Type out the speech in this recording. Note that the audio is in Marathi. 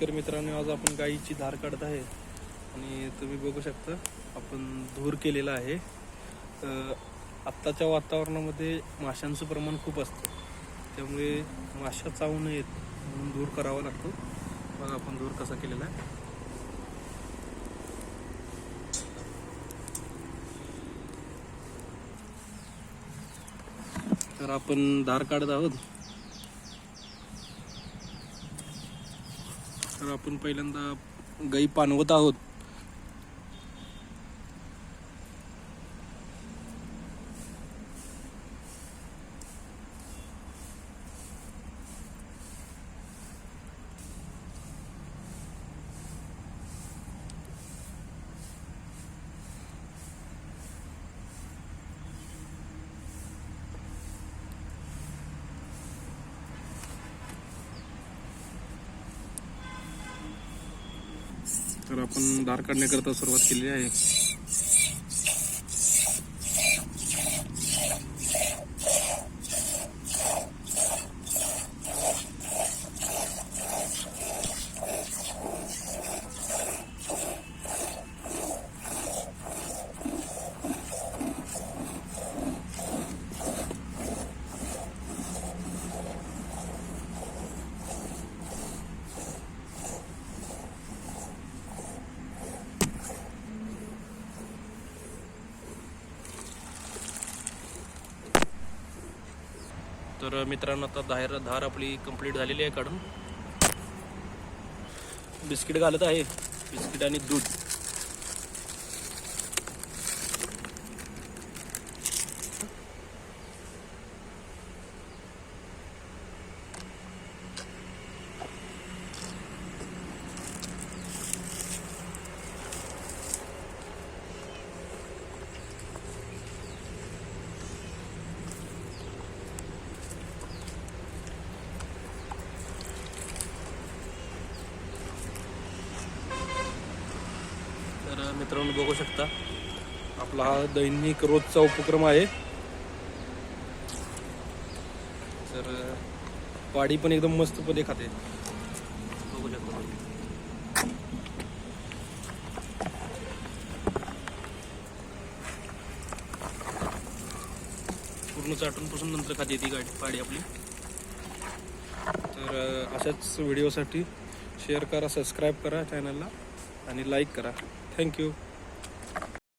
शेतकरी मित्रांनो आज आपण गाईची धार काढत आहे. आणि तुम्ही बघू शकता आपण धूर केलेला आहे. आत्ताच्या वातावरणामध्ये माशांचं प्रमाण खूप असतं. त्यामुळे माशा चावू नयेत म्हणून धूर करावा लागतो. बघा आपण धूर कसा केलेला आहे. तर आपण धार काढत आहोत. तर आपण पहिल्यांदा गाई पानवत आहोत. तर आपण दार काढण्याकरता सुरुवात केली आहे. तर मित्रांनो आता धार धार आपली कंप्लीट झालेली आहे काढून. बिस्किट घालत आहे. बिस्किट आणि दूध तर मित्रांनो बघू शकता. आपला हा दैनिक रोजचा उपक्रम आहे. तर वाडी पण एकदम मस्तपणे खाते. बघू शकता. पूर्ण चाटून पासून नंतर खाते ती गाडी पाडी आपली. तर अशाच व्हिडिओसाठी शेअर करा सबस्क्राईब करा चॅनलला आणि लाईक करा. thank you.